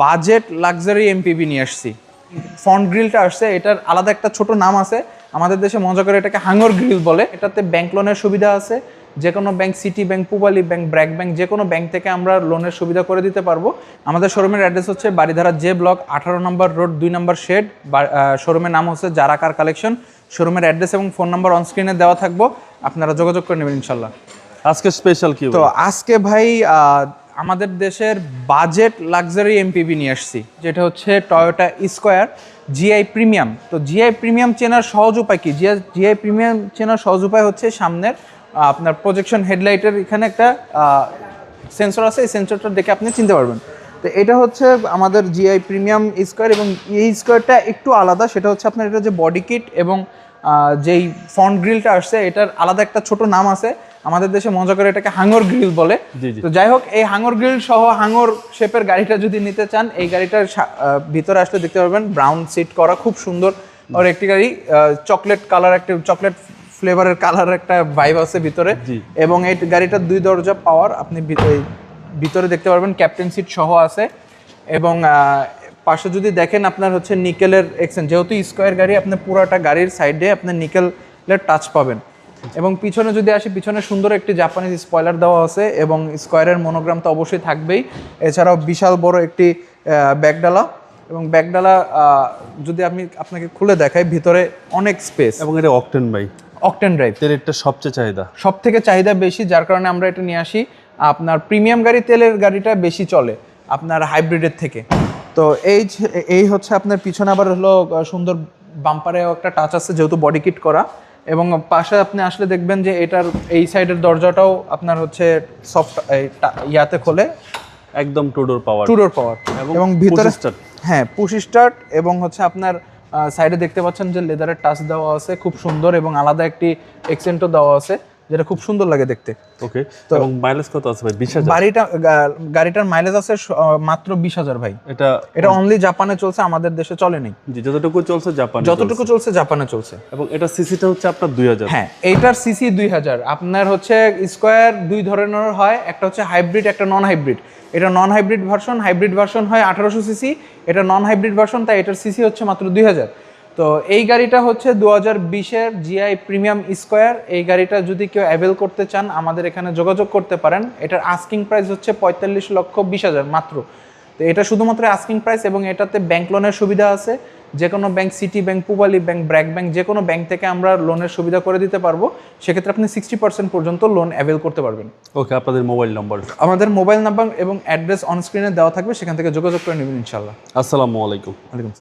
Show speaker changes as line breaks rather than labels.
Budget luxury এমপিবি নিয়ে আসছি। Front গ্রিলটা আসছে এটার আলাদা একটা ছোট নাম আছে। আমাদের দেশে মজা করে এটাকে হাঙ্গর গ্রিল বলে। এটাতে ব্যাংক লোনের সুবিধা আছে। যে কোনো bank City bank Pubali bank BRAC bank যে কোনো ব্যাংক থেকে আমরা লোনের সুবিধা করে দিতে পারব। আমাদের শোরুমের অ্যাড্রেস হচ্ছে বাড়িধারা জে ব্লক আঠারো নম্বর রোড দুই নম্বর শেড শোরুমের নাম হচ্ছে জারাকার কালেকশন শোরুমের অ্যাড্রেস এবং ফোন নাম্বার অন স্ক্রিনে দেওয়া থাকব। আপনারা যোগাযোগ করে নেবেন ইনশাল্লাহ
আজকে স্পেশাল কি
তো আজকে ভাই আমাদের দেশের বাজেট লাক্সারি এমপিবি নিয়ে আসছি, যেটা হচ্ছে টয়োটা স্কোয়ার জিআই প্রিমিয়াম তো জিআই প্রিমিয়াম চেনার সহজ উপায় কি? জিআই জিআই প্রিমিয়াম চেনার সহজ উপায় হচ্ছে সামনের আপনার প্রজেকশন হেডলাইটের এখানে একটা সেন্সর আছে, এই সেন্সরটা দেখে আপনি চিনতে পারবেন। তো এটা হচ্ছে আমাদের জিআই প্রিমিয়াম স্কোয়ার এবং এই স্কোয়ারটা একটু আলাদা, সেটা হচ্ছে আপনার এটা যে বডি কিট এবং যেই ফ্রন্ট গ্রিলটা আসছে, এটার আলাদা একটা ছোট নাম আছে আমাদের দেশে মজা করে এটাকে হাঙ্গর গ্রিল বলে। তো যাই হোক এই হাঙ্গর গ্রিল সহ হাঙ্গর শেপের গাড়িটা যদি নিতে চান এই গাড়িটার ভিতরে আসলে দেখতে পারবেন ব্রাউন সিট করা খুব সুন্দর। আর একটি গাড়ি চকলেট কালার একটা চকলেট ফ্লেভারের কালার একটা ভাইব আছে ভিতরে। এবং এই গাড়িটার দুই দরজা পাওয়ার আপনি ভিতরে ভিতরে দেখতে পারবেন ক্যাপ্টেন সিট সহ আছে। এবং পাশে যদি দেখেন আপনার হচ্ছে নিকেলের এক্সেন যেহেতু স্কোয়ার গাড়ি আপনার পুরোটা গাড়ির সাইডে আপনার নিকেলের টাচ পাবেন। এবং পিছনে যদি আসি পিছনে সুন্দর একটি জাপানিজ স্পয়লার দেওয়া আছে এবং স্কোয়ারের মনোগ্রাম তো অবশ্যই থাকবেই। এছাড়াও বিশাল বড় একটি ব্যাগডালা এবং ব্যাগডালা যদি আমি আপনাকে খুলে দেখাই ভিতরে অনেক স্পেস
এবং এটা অকটেন ভাই।
অকটেন ড্রাইভ
তেলেরটা সবচেয়ে চাহিদা।
সব থেকে চাহিদা বেশি যার কারণে আমরা এটা নিয়ে আসি আপনার প্রিমিয়াম গাড়ি তেলের গাড়িটা বেশি চলে আপনার হাইব্রিডের থেকে। তো এই এই হচ্ছে আপনার পিছনে আবার হলো সুন্দর বাম্পারে একটা টাচ আছে যেহেতু বডি কিট করা। এবং পাশে আপনি আসলে দেখবেন যে এটার এই সাইডের দরজাটাও আপনার হচ্ছে সফট ইয়াতে খোলে।
একদম টুডোর পাওয়ার
টুডোর পাওয়ার
এবং
ভিতরে
স্টার্ট
হ্যাঁ পুশ স্টার্ট এবং হচ্ছে আপনার সাইডে দেখতে পাচ্ছেন যে লেদারের টাচ দেওয়া আছে খুব সুন্দর এবং আলাদা একটি এক্সেন্টও দেওয়া আছে। যেটা খুব সুন্দর লাগে দেখতে।
ওকে এবং মাইলেজ কত আছে ভাই? বিশ হাজার?
বাড়িটা গাড়িটার মাইলেজ আছে মাত্র বিশ হাজার ভাই।
এটা
এটা অনলি জাপানে চলছে আমাদের দেশে চলেনি
জি যতটুকু চলছে জাপান
যতটুকু চলছে জাপানে চলছে।
এবং এটা সিসিটা হচ্ছে আপনার দুই হাজার।
হ্যাঁ এইটার সিসি দুই হাজার। আপনার হচ্ছে স্কয়ার দুই ধরনের হয় একটা হচ্ছে হাইব্রিড একটা নন হাইব্রিড এটা non hybrid version hybrid version হয় আঠারোশো সিসি এটা নন হাইব্রিড ভার্সন তাই এটার সিসি হচ্ছে মাত্র দুই হাজার। তো এই গাড়িটা হচ্ছে দু হাজার বিশের জিআই প্রিমিয়াম স্কোয়ার। এই গাড়িটা যদি কেউ অ্যাভেল করতে চান আমাদের এখানে যোগাযোগ করতে পারেন। এটার আস্কিং প্রাইস হচ্ছে পঁয়তাল্লিশ লক্ষ বিশ হাজার মাত্র। তো এটা শুধুমাত্র আস্কিং প্রাইস এবং এটাতে ব্যাংক লোনের সুবিধা আছে। যে কোনো bank City bank Pubali bank BRAC bank যে কোনো ব্যাংক থেকে আমরা লোনের সুবিধা করে দিতে পারব। সেক্ষেত্রে আপনি সিক্সটি পার্সেন্ট পর্যন্ত লোন অ্যাভেল করতে পারবেন।
ওকে আপনাদের মোবাইল নম্বর
আমাদের মোবাইল নাম্বার এবং অ্যাড্রেস অন স্ক্রিনে দেওয়া থাকবে। সেখান থেকে যোগাযোগ করে নেবেন ইনশাল্লাহ
আসসালামু আলাইকুম।
ওয়ালাইকুম